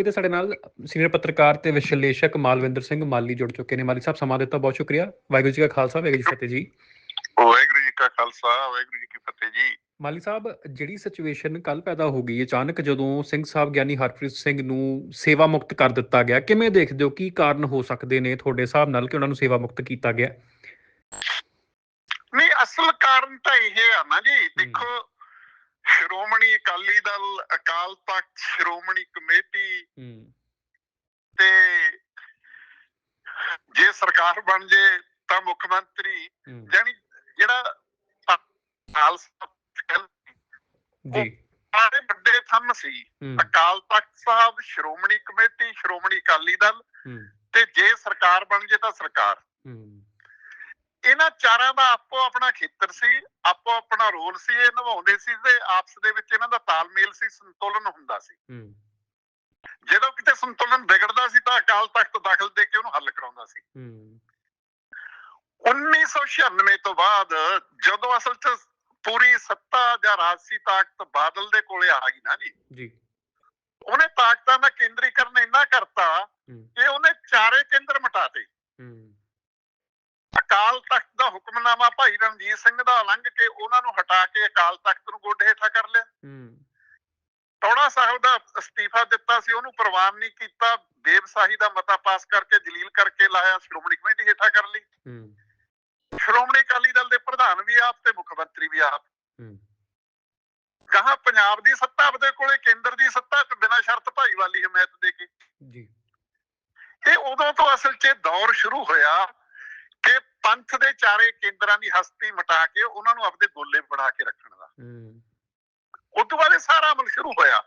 ਕਾਫੀ ਤੇ ਸਾਡੇ ਨਾਲ ਸੀਨੀਅਰ ਪੱਤਰਕਾਰ ਤੇ ਵਿਸ਼ਲੇਸ਼ਕ ਮਾਲਵਿੰਦਰ ਸਿੰਘ ਮਾਲੀ ਜੁੜ ਚੁੱਕੇ ਨੇ। ਮਾਲੀ ਸਾਹਿਬ ਸਮਾਂ ਦਿੱਤਾ ਬਹੁਤ ਸ਼ੁਕਰੀਆ। ਵਾਹਿਗੁਰੂ ਜੀ ਕਾ ਖਾਲਸਾ ਵਾਹਿਗੁਰੂ ਜੀ ਕੀ ਫਤਿਹ ਜੀ। ਵਾਹਿਗੁਰੂ ਜੀ ਕਾ ਖਾਲਸਾ ਵਾਹਿਗੁਰੂ ਜੀ ਕੀ ਫਤਿਹ ਜੀ। ਮਾਲੀ ਸਾਹਿਬ ਜਿਹੜੀ ਸਿਚੁਏਸ਼ਨ ਕੱਲ ਪੈਦਾ ਹੋ ਗਈ ਅਚਾਨਕ ਜਦੋਂ ਸਿੰਘ ਸਾਹਿਬ ਗਿਆਨੀ ਹਰਪ੍ਰੀਤ ਸਿੰਘ ਨੂੰ ਸੇਵਾ ਮੁਕਤ ਕਰ ਦਿੱਤਾ ਗਿਆ ਕਿਵੇਂ ਦੇਖਦੇ ਹੋ ਕੀ ਕਾਰਨ ਹੋ ਸਕਦੇ ਨੇ ਤੁਹਾਡੇ ਹਿਸਾਬ ਨਾਲ ਕਿ ਉਹਨਾਂ ਨੂੰ ਸੇਵਾ ਮੁਕਤ ਕੀਤਾ ਗਿਆ? ਨਹੀਂ ਅਸਲ ਕਾਰਨ ਤਾਂ ਇਹ ਆ ਨਾ ਜੀ ਦੇਖੋ ਸ਼੍ਰੋਮਣੀ ਅਕਾਲੀ ਦਲ ਅਕਾਲ ਤਖਤ ਸ਼੍ਰੋਮਣੀ ਕਮੇਟੀ ਹੂੰ। ਤੇ ਜੇ ਸਰਕਾਰ ਬਣ ਜੇ ਤਾਂ ਮੁੱਖ ਮੰਤਰੀ ਜਾਨੀ ਜਿਹੜਾ ਖਾਲਸਾ ਜੀ। ਸਾਰੇ ਵੱਡੇ ਥੰਮ ਸੀ। ਅਕਾਲ ਤਖਤ ਸਾਹਿਬ ਸ਼੍ਰੋਮਣੀ ਕਮੇਟੀ ਸ਼੍ਰੋਮਣੀ ਅਕਾਲੀ ਦਲ ਤੇ ਜੇ ਸਰਕਾਰ ਬਣ ਜੇ ਤਾਂ ਸਰਕਾਰ। ਹੂੰ। ਇਹਨਾਂ ਚਾਰਾਂ ਦਾ ਆਪੋ ਆਪਣਾ ਖੇਤਰ ਸੀ ਆਪੋ ਆਪਣਾ ਰੋਲ ਸੀ ਇਹ ਨਿਭਾਉਂਦੇ ਸੀ ਤੇ ਆਪਸ ਦੇ ਵਿੱਚ ਇਹਨਾਂ ਦਾ ਤਾਲਮੇਲ ਸੀ ਸੰਤੁਲਨ ਹੁੰਦਾ ਸੀ। ਹੂੰ। ਜਦੋਂ ਕਿਤੇ ਸੰਤੁਲਨ ਵਿਗੜਦਾ ਸੀ ਤਾਂ ਅਕਾਲ ਤਖਤ ਦਖਲ ਦੇ ਕੇ ਉਹਨੂੰ ਹੱਲ ਕਰਾਉਂਦਾ ਸੀ। ਹੂੰ। 1996 ਤੋਂ ਬਾਅਦ ਜਦੋਂ ਅਸਲ 'ਚ ਪੂਰੀ ਸੱਤਾ ਜਾਂ ਰਾਜਸੀ ਤਾਕਤ ਬਾਦਲ ਦੇ ਕੋਲੇ ਆ ਗਈ ਨਾ ਜੀ ਜੀ ਉਹਨੇ ਤਾਕਤਾਂ ਦਾ ਕੇਂਦਰੀਕਰਨ ਇੰਨਾ ਕਰਤਾ ਹੂੰ ਕਿ ਉਹਨੇ ਚਾਰੇ ਕੇਂਦਰ ਮਿਟਾਤੇ ਹੂੰ ਅਕਾਲ ਤਖਤ ਦਾ ਹੁਕਮਨਾਮਾ ਭਾਈ ਰਣਜੀਤ ਸਿੰਘ ਦਾ ਲੰਘ ਕੇ ਉਹਨਾਂ ਨੂੰ ਹਟਾ ਕੇ ਅਕਾਲ ਤਖਤ ਨੂੰ ਗੋਡੇ ਹੇਠਾਂ ਕਰ ਲਿਆ। ਹੂੰ। ਟੌੜਾ ਸਾਹਿਬ ਦਾ ਅਸਤੀਫਾ ਦਿੱਤਾ ਸੀ ਉਹਨੂੰ ਪ੍ਰਵਾਨ ਨਹੀਂ ਕੀਤਾ। ਬੇਵਸਾਹੀ ਦਾ ਮਤਾ ਪਾਸ ਕਰਕੇ ਜਲੀਲ ਕਰਕੇ ਲਾਇਆ ਸ਼੍ਰੋਮਣੀ ਕਮੇਟੀ ਹੇਠਾਂ ਕਰ ਲਈ। ਹੂੰ। ਸ਼੍ਰੋਮਣੀ ਅਕਾਲੀ ਦਲ ਦੇ ਪ੍ਰਧਾਨ ਵੀ ਆਪ ਤੇ ਮੁੱਖ ਮੰਤਰੀ ਵੀ ਆਪ। ਹੂੰ। ਕਹਾ ਪੰਜਾਬ ਦੀ ਸੱਤਾ ਆਪਦੇ ਕੋਲੇ ਕੇਂਦਰ ਦੀ ਸੱਤਾ ਤੇ ਬਿਨਾਂ ਸ਼ਰਤ ਭਾਈਵਾਲੀ ਹਮਾਇਤ ਦੇ ਕੇ। ਜੀ। ਇਹ ਉਦੋਂ ਤੋਂ ਅਸਲ 'ਚ ਦੌਰ ਸ਼ੁਰੂ ਹੋਇਆ ਪੰਥ ਦੇ ਚਾਰੇ ਕੇਂਦਰਾਂ ਦੀ ਹਸਤੀ ਮਿਟਾ ਕੇ ਉਹਨਾਂ ਨੂੰ ਆਪਦੇ ਗੋਲੇ ਬਣਾ ਕੇ ਰੱਖਣ ਦਾ। ਉਸ ਤੋਂ ਬਾਅਦ ਇਹ ਸਾਰਾ ਅਮਲ ਸ਼ੁਰੂ ਹੋਇਆ।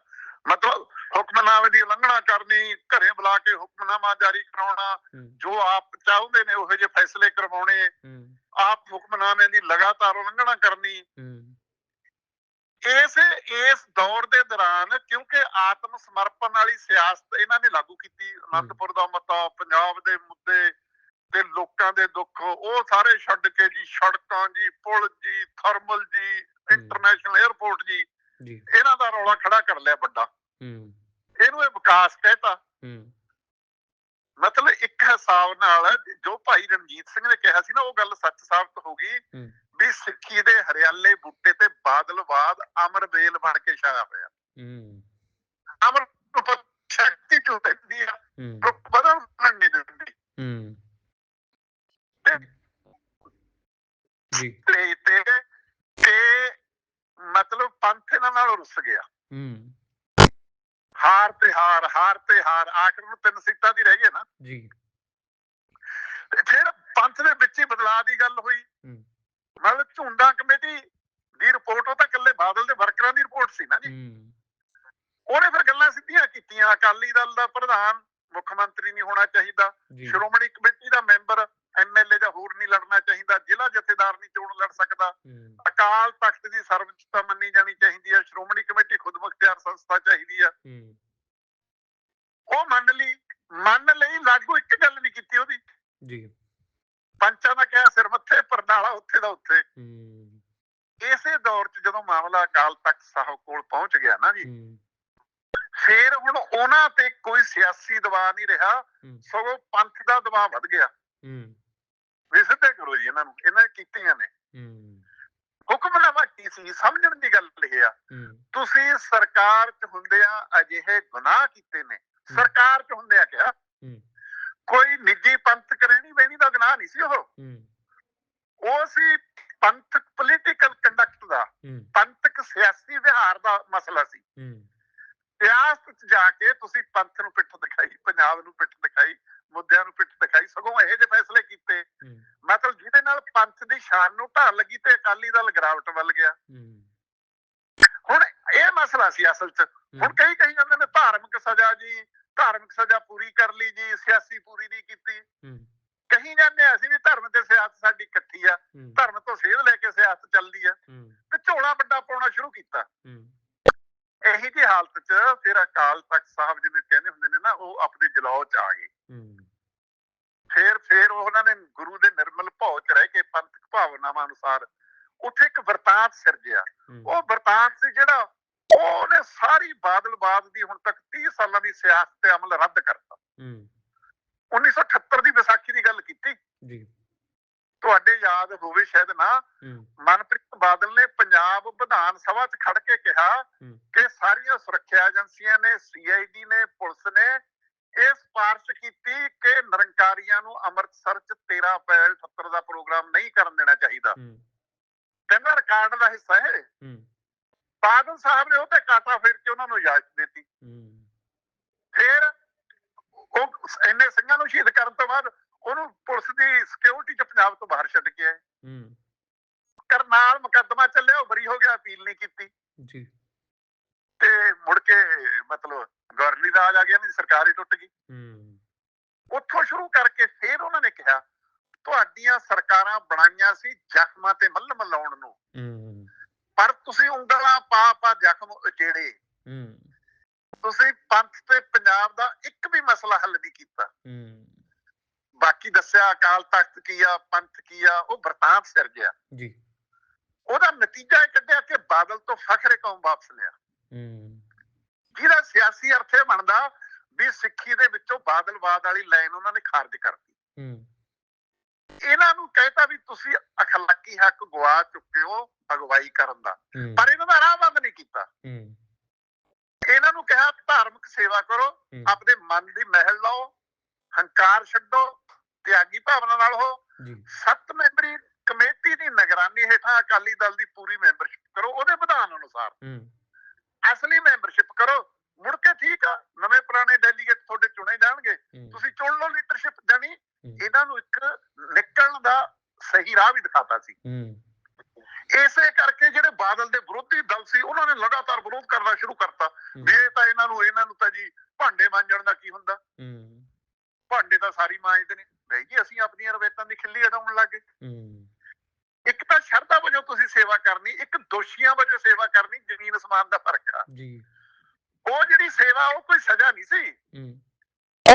ਮਤਲਬ ਹੁਕਮਨਾਮੇ ਦੀ ਉਲੰਘਣਾ ਕਰਨੀ ਘਰੇ ਬੁਲਾ ਕੇ ਹੁਕਮਨਾਮਾ ਜਾਰੀ ਕਰਾਉਣਾ ਜੋ ਆਪ ਚਾਹੁੰਦੇ ਨੇ ਉਹੋ ਜਿਹੇ ਫੈਸਲੇ ਕਰਵਾਉਣੇ ਆਪ ਹੁਕਮਨਾਮੇ ਦੀ ਲਗਾਤਾਰ ਉਲੰਘਣਾ ਕਰਨੀ। ਇਸ ਇਸ ਦੌਰ ਦੇ ਦੌਰਾਨ ਕਿਉਂਕਿ ਆਤਮ ਸਮਰਪਣ ਵਾਲੀ ਸਿਆਸਤ ਇਹਨਾਂ ਨੇ ਲਾਗੂ ਕੀਤੀ ਅਨੰਦਪੁਰ ਦਾ ਮਤਾ ਪੰਜਾਬ ਦੇ ਮੁੱਦੇ ਤੇ ਲੋਕਾਂ ਦੇ ਦੁੱਖ ਉਹ ਸਾਰੇ ਛੱਡ ਕੇ ਜੀ ਸੜਕਾਂ ਜੀ ਪੁਲ ਜੀ ਥਰਮਲ ਜੀ ਇੰਟਰਨੈਸ਼ਨਲ 에ਅਰਪੋਰਟ ਜੀ ਜੀ। ਇਹਨਾਂ ਦਾ ਰੌਲਾ ਖੜਾ ਕਰ ਲਿਆ ਵੱਡਾ। ਹੂੰ। ਇਹਨੂੰ ਇਹ ਵਿਕਾਸ ਕਹਿਤਾ। ਹੂੰ। ਮਤਲਬ ਇੱਕ ਹਿਸਾਬ ਨਾਲ ਜੋ ਭਾਈ ਰਣਜੀਤ ਸਿੰਘ ਨੇ ਕਿਹਾ ਸੀ ਨਾ ਉਹ ਗੱਲ ਸੱਚ ਸਾਬਤ ਹੋ ਗਈ। ਵੀ ਸਿੱਖੀ ਦੇ ਹਰਿਆਲੇ ਬੂਟੇ ਤੇ ਬਾਦਲਵਾਦ ਅਮਰ ਬੇਲ ਬਣ ਕੇ ਛਾਇਆ ਹੋਇਆ। ਹੂੰ। ਅਮਰ ਸ਼ਕਤੀ ਚੋਂ ਪੈਂਦੀ ਆ। ਬਦਲ ਨਹੀਂ ਦਿੰਦੀ। ਜੀ। ਤੇ ਤੇ ਤੇ ਮਤਲਬ ਪੰਥ ਇਹਨਾਂ ਨਾਲ ਰੁੱਸ ਗਿਆ। ਹੂੰ। ਹਾਰ ਤੇ ਹਾਰ ਹਾਰ ਤੇ ਹਾਰ ਆਖਰ ਨੂੰ ਤਿੰਨ ਸੀਟਾਂ ਦੀ ਰਹਿ ਗਈ ਨਾ। ਜੀ। ਤੇ ਫਿਰ ਪੰਥ ਦੇ ਵਿੱਚ ਹੀ ਬਦਲਾਅ ਦੀ ਗੱਲ ਹੋਈ। ਹੂੰ। ਮਤਲਬ ਝੁੰਡਾ ਕਮੇਟੀ ਦੀ ਰਿਪੋਰਟ ਉਹ ਤਾਂ ਇਕੱਲੇ ਬਾਦਲ ਦੇ ਵਰਕਰਾਂ ਦੀ ਰਿਪੋਰਟ ਸੀ ਨਾ ਜੀ। ਹੂੰ। ਉਹਨੇ ਫਿਰ ਗੱਲਾਂ ਸਿੱਧੀਆਂ ਕੀਤੀਆਂ ਅਕਾਲੀ ਦਲ ਦਾ ਪ੍ਰਧਾਨ ਮੁੱਖ ਮੰਤਰੀ ਨਹੀਂ ਹੋਣਾ ਚਾਹੀਦਾ। ਸ਼੍ਰੋਮਣੀ ਕਮੇਟੀ ਦਾ ਮੈਂਬਰ ਐਮਐਲਏ ਜਾਂ ਹੋਰ ਨਹੀਂ ਲੜਨਾ ਚਾਹੀਦਾ ਜ਼ਿਲ੍ਹਾ ਜਥੇਦਾਰ ਨਹੀਂ ਚੋਣ ਲੜ ਸਕਦਾ। ਅਕਾਲ ਤਖਤ ਦੀ ਸਰਵਉੱਚਤਾ ਮੰਨੀ ਜਾਣੀ ਚਾਹੀਦੀ ਹੈ ਸ਼੍ਰੋਮਣੀ ਕਮੇਟੀ ਖੁਦ ਮੁਖਤਿਆਰ ਸੰਸਥਾ ਚਾਹੀਦੀ ਹੈ। ਹੂੰ। ਉਹ ਮੰਨ ਲਈ ਮੰਨ ਲਈ ਲਾਗੂ ਇੱਕ ਗੱਲ ਨਹੀਂ ਕੀਤੀ ਉਹਦੀ। ਜੀ। ਪੰਚਾਂ ਦਾ ਕਿਹਾ ਸਿਰ ਮੱਥੇ ਪਰਨਾਲਾ ਉੱਥੇ ਦਾ ਉੱਥੇ। ਇਸੇ ਦੌਰ 'ਚ ਜਦੋਂ ਮਾਮਲਾ ਅਕਾਲ ਤਖਤ ਸਾਹਿਬ ਕੋਲ ਪਹੁੰਚ ਗਿਆ ਨਾ ਜੀ ਫੇਰ ਹੁਣ ਉਹਨਾਂ ਤੇ ਕੋਈ ਸਿਆਸੀ ਦਬਾਅ ਨਹੀਂ ਰਿਹਾ। ਸਗੋਂ ਪੰਥ ਦਾ ਦਬਾਅ ਵੱਧ ਗਿਆ। ਹੂੰ। ਵੀ ਸਿੱਧੇ ਕਰੋ ਜੀ ਇਹਨਾਂ ਨੂੰ ਇਹਨਾਂ ਨੇ ਕੀਤੀਆਂ ਨੇ। ਹੁਕਮਨਾਮਾ ਕੀ ਸੀ? ਸਮਝਣ ਦੀ ਗੱਲ ਇਹ ਆ। ਤੁਸੀਂ ਸਰਕਾਰ 'ਚ ਹੁੰਦਿਆਂ ਅਜਿਹੇ ਗੁਨਾਹ ਕੀਤੇ ਨੇ। ਸਰਕਾਰ 'ਚ ਹੁੰਦਿਆਂ ਕਿਹਾ ਕੋਈ ਨਿੱਜੀ ਪੰਥ ਕਰੇਣੀ ਬੈਣੀ ਦਾ ਗੁਨਾਹ ਨਹੀਂ ਸੀ ਉਹ? ਉਹ ਸੀ ਪੰਥਕ ਪੋਲੀਟੀਕਲ ਕੰਡਕਟ ਦਾ। ਪੰਥਕ ਸਿਆਸੀ ਵਿਹਾਰ ਦਾ ਮਸਲਾ ਸੀ। ਸਿਆਸਤ 'ਚ ਜਾ ਕੇ ਤੁਸੀਂ ਪੰਥ ਨੂੰ ਪਿੱਠ ਦਿਖਾਈ ਪੰਜਾਬ ਨੂੰ ਪਿੱਠ ਦਿਖਾਈ ਮੁੱਦਿਆਂ ਨੂੰ ਪਿੱਠ ਦਿਖਾਈ ਸਗੋਂ ਇਹੋ ਜਿਹੇ ਫੈਸਲੇ ਕੀਤੇ। ਮਤਲਬ ਜਿਹਦੇ ਨਾਲ ਪੰਥ ਦੀ ਸ਼ਾਨ ਨੂੰ ਢਾਲ ਲੱਗੀ ਤੇ ਅਕਾਲੀ ਦਲ ਗਿਰਾਵਟ ਵੱਲ ਗਿਆ। ਹੁਣ ਇਹ ਮਸਲਾ ਸੀ ਅਸਲ 'ਚ। ਹੁਣ ਕਈ ਕਹੀ ਜਾਂਦੇ ਨੇ ਧਾਰਮਿਕ ਸਜ਼ਾ ਜੀ ਧਾਰਮਿਕ ਸਜ਼ਾ ਪੂਰੀ ਕਰ ਲਈ ਜੀ ਸਿਆਸੀ ਪੂਰੀ ਨਹੀਂ ਕੀਤੀ। ਕਹੀ ਜਾਂਦੇ ਅਸੀਂ ਵੀ ਧਰਮ ਤੇ ਸਿਆਸਤ ਸਾਡੀ ਇਕੱਠੀ ਆ। ਧਰਮ ਤੋਂ ਸੇਧ ਲੈ ਕੇ ਸਿਆਸਤ ਚੱਲਦੀ ਆ। ਤੇ ਝੋਲਾ ਵੱਡਾ ਪਾਉਣਾ ਸ਼ੁਰੂ ਕੀਤਾ। ਇਹੀ ਜੀ ਹਾਲਤ 'ਚ ਫਿਰ ਅਕਾਲ ਤਖਤ ਸਾਹਿਬ ਜਿਵੇਂ ਕਹਿੰਦੇ ਹੁੰਦੇ ਨੇ ਨਾ ਉਹ ਆਪਣੀ ਜਲੌ 'ਚ ਆ ਗਏ। ਫਿਰ ਫਿਰ ਉਹਨਾਂ ਨੇ ਗੁਰੂ ਦੇ ਨਿਰਮਲ ਭਾਉ 'ਚ ਰਹਿ ਕੇ ਪੰਥਕ ਭਾਵਨਾਵਾਂ ਅਨੁਸਾਰ ਉੱਥੇ ਇੱਕ ਵਰਤਾਂਤ ਸਿਰਜਿਆ। ਉਹ ਵਰਤਾਂਤ ਸੀ ਜਿਹੜਾ ਉਹਨੇ ਸਾਰੀ ਬਾਦਲਬਾਦ ਦੀ ਹੁਣ ਤੱਕ 30 ਸਾਲਾਂ ਦੀ ਸਿਆਸਤ ਤੇ ਅਮਲ ਰੱਦ ਕਰਤਾ। ਹੂੰ। 1978 ਦੀ ਵਿਸਾਖੀ ਦੀ ਗੱਲ ਕੀਤੀ। ਜੀ। ਤੁਹਾਡੇ ਯਾਦ ਹੋਵੇ ਸ਼ਾਇਦ ਨਾ ਮਨਪ੍ਰੀਤ ਬਾਦਲ ਨੇ ਪੰਜਾਬ ਵਿਧਾਨ ਸਭਾ 'ਚ ਖੜ ਕੇ ਕਿਹਾ। ਕਿ ਸਾਰੀਆਂ ਸੁਰੱਖਿਆ ਏਜੰਸੀਆਂ ਨੇ ਸੀਆਈਡੀ ਨੇ ਪੁਲਿਸ ਨੇ ਇਹ ਸਿਫਾਰਿਸ਼ ਕੀਤੀ ਕਿ ਨਿਰੰਕਾਰੀਆਂ ਨੂੰ ਅੰਮ੍ਰਿਤਸਰ 'ਚ 13 ਅਪ੍ਰੈਲ 78 ਦਾ ਪ੍ਰੋਗਰਾਮ ਨਹੀਂ ਕਰਨ ਦੇਣਾ ਚਾਹੀਦਾ। ਕਹਿੰਦਾ ਰਿਕਾਰਡ ਦਾ ਹਿੱਸਾ ਹੈ। ਬਾਦਲ ਸਾਹਿਬ ਨੇ ਉਹ ਤੇ ਕਾਟਾ ਫੇਰ ਕੇ ਉਹਨਾਂ ਨੂੰ ਇਜਾਜ਼ਤ ਦਿੱਤੀ। ਫਿਰ ਉਹ ਇੰਨੇ ਸਿੰਘਾਂ ਨੂੰ ਸ਼ਹੀਦ ਕਰਨ ਤੋਂ ਬਾਅਦ ਉਹਨੂੰ ਪੁਲਿਸ ਦੀ ਸਿਕਿਉਰਿਟੀ 'ਚ ਪੰਜਾਬ ਤੋਂ ਬਾਹਰ ਛੱਡ ਕੇ ਆਏ। ਕਰਨਾਲ ਮੁਕੱਦਮਾ ਚੱਲਿਆ ਉਹ ਬਰੀ ਹੋ ਗਿਆ ਅਪੀਲ ਨਹੀਂ ਕੀਤੀ। ਜੀ। ਤੇ ਮੁੜ ਕੇ ਮਤਲਬ ਗਵਰਨਰੀ ਰਾਜ ਆ ਗਿਆ ਨਹੀਂ ਸਰਕਾਰ ਹੀ ਟੁੱਟ ਗਈ। ਹੂੰ। ਉੱਥੋਂ ਸ਼ੁਰੂ ਕਰਕੇ ਫਿਰ ਉਹਨਾਂ ਨੇ ਕਿਹਾ ਤੁਹਾਡੀਆਂ ਸਰਕਾਰਾਂ ਬਣਾਈਆਂ ਸੀ ਜ਼ਖਮਾਂ ਤੇ ਮੱਲਮ ਲਾਉਣ ਨੂੰ। ਹੂੰ। ਪਰ ਤੁਸੀਂ ਉਂਗਲਾਂ ਪਾ ਪਾ ਜ਼ਖਮ ਉਚੇੜੇ। ਹੂੰ। ਤੁਸੀਂ ਪੰਥ ਤੇ ਪੰਜਾਬ ਦਾ ਇੱਕ ਵੀ ਮਸਲਾ ਹੱਲ ਨਹੀਂ ਕੀਤਾ। ਹੂੰ। ਬਾਕੀ ਦੱਸਿਆ ਅਕਾਲ ਤਖਤ ਕੀ ਆ ਪੰਥ ਕੀ ਆ ਉਹ ਵਰਤਾਂਤ ਸਿਰ ਗਿਆ। ਜੀ। ਉਹਦਾ ਨਤੀਜਾ ਇਹ ਕੱਢਿਆ ਕਿ ਬਾਦਲ ਤੋਂ ਫਖਰੇ ਕੌਮ ਵਾਪਸ ਲਿਆ। ਹੂੰ। ਜਿਹਦਾ ਸਿਆਸੀ ਅਰਥ ਇਹ ਬਣਦਾ ਵੀ ਸਿੱਖੀ ਦੇ ਵਿੱਚੋਂ ਬਾਦਲਵਾਦ ਵਾਲੀ ਲਾਈਨ ਉਹਨਾਂ ਨੇ ਖਾਰਜ ਕਰਤੀ। ਹੂੰ। ਇਹਨਾਂ ਨੂੰ ਕਹਿਤਾ ਵੀ ਤੁਸੀਂ ਅਖਲਾਕੀ ਹੱਕ ਗਵਾ ਚੁੱਕੇ ਹੋ ਅਗਵਾਈ ਕਰਨ ਦਾ। ਪਰ ਇਹਨਾਂ ਦਾ ਰਾਹ ਬੰਦ ਨਹੀਂ ਕੀਤਾ। ਹੂੰ। ਇਹਨਾਂ ਨੂੰ ਕਿਹਾ ਧਾਰਮਿਕ ਸੇਵਾ ਕਰੋ ਆਪਣੇ ਮਨ ਦੀ ਮਹਿਲ ਲਾਓ ਹੰਕਾਰ ਛੱਡੋ ਤਿਆਗੀ ਭਾਵਨਾ ਨਾਲ ਹੋ। ਜੀ। ਸੱਤ ਮੈਂਬਰੀ ਕਮੇਟੀ ਦੀ ਨਿਗਰਾਨੀ ਹੇਠਾਂ ਅਕਾਲੀ ਦਲ ਦੀ ਪੂਰੀ ਮੈਂਬਰਸ਼ਿਪ ਕਰੋ ਉਹਦੇ ਵਿਧਾਨ ਅਨੁਸਾਰ। ਹੂੰ। ਅਸਲੀ ਮੈਂਬਰਸ਼ਿਪ ਕਰੋ। ਮੁੜ ਕੇ ਠੀਕ ਆ ਨਵੇਂ ਪੁਰਾਣੇ ਡੈਲੀਗੇਟ ਤੁਹਾਡੇ ਚੁਣੇ ਜਾਣਗੇ। ਤੁਸੀਂ ਚੁਣ ਲਓ ਲੀਡਰਸ਼ਿਪ ਦੇਣੀ ਹੂੰ, ਇਹਨਾਂ ਨੂੰ ਇੱਕ ਨਿਕਲਣ ਦਾ ਸਹੀ ਰਾਹ ਵੀ ਦਿਖਾਤਾ ਸੀ। ਇਸੇ ਕਰਕੇ ਜਿਹੜੇ ਬਾਦਲ ਦੇ ਵਿਰੋਧੀ ਦਲ ਸੀ ਉਹਨਾਂ ਨੇ ਲਗਾਤਾਰ ਵਿਰੋਧ ਕਰਨਾ ਸ਼ੁਰੂ ਕਰਤਾ। ਵੀ ਇਹ ਤਾਂ ਇਹਨਾਂ ਨੂੰ ਇਹਨਾਂ ਨੂੰ ਤਾਂ ਜੀ ਭਾਂਡੇ ਮਾਂਜਣ ਦਾ ਕੀ ਹੁੰਦਾ? ਭਾਂਡੇ ਤਾਂ ਸਾਰੀ ਮਾਂਜਦੇ ਨੇ। ਨਹੀਂ ਜੀ ਅਸੀਂ ਆਪਣੀਆਂ ਰਵੇਤਾਂ ਦੀ ਖਿੱਲੀ ਅਡਾਉਣ ਲੱਗੇ। ਹੂੰ। ਇੱਕ ਤਾਂ ਸ਼ਰਧਾ ਵਜੋਂ ਤੁਸੀਂ ਸੇਵਾ ਕਰਨੀ ਇੱਕ ਦੋਸ਼ੀਆਂ ਵਜੋਂ ਸੇਵਾ ਕਰਨੀ ਜ਼ਮੀਨ ਅਸਮਾਨ ਦਾ ਫ਼ਰਕ। ਆ ਜੀ। ਉਹ ਜਿਹੜੀ ਸੇਵਾ ਉਹ ਕੋਈ ਸਜ਼ਾ ਨਹੀਂ ਸੀ। ਹੂੰ।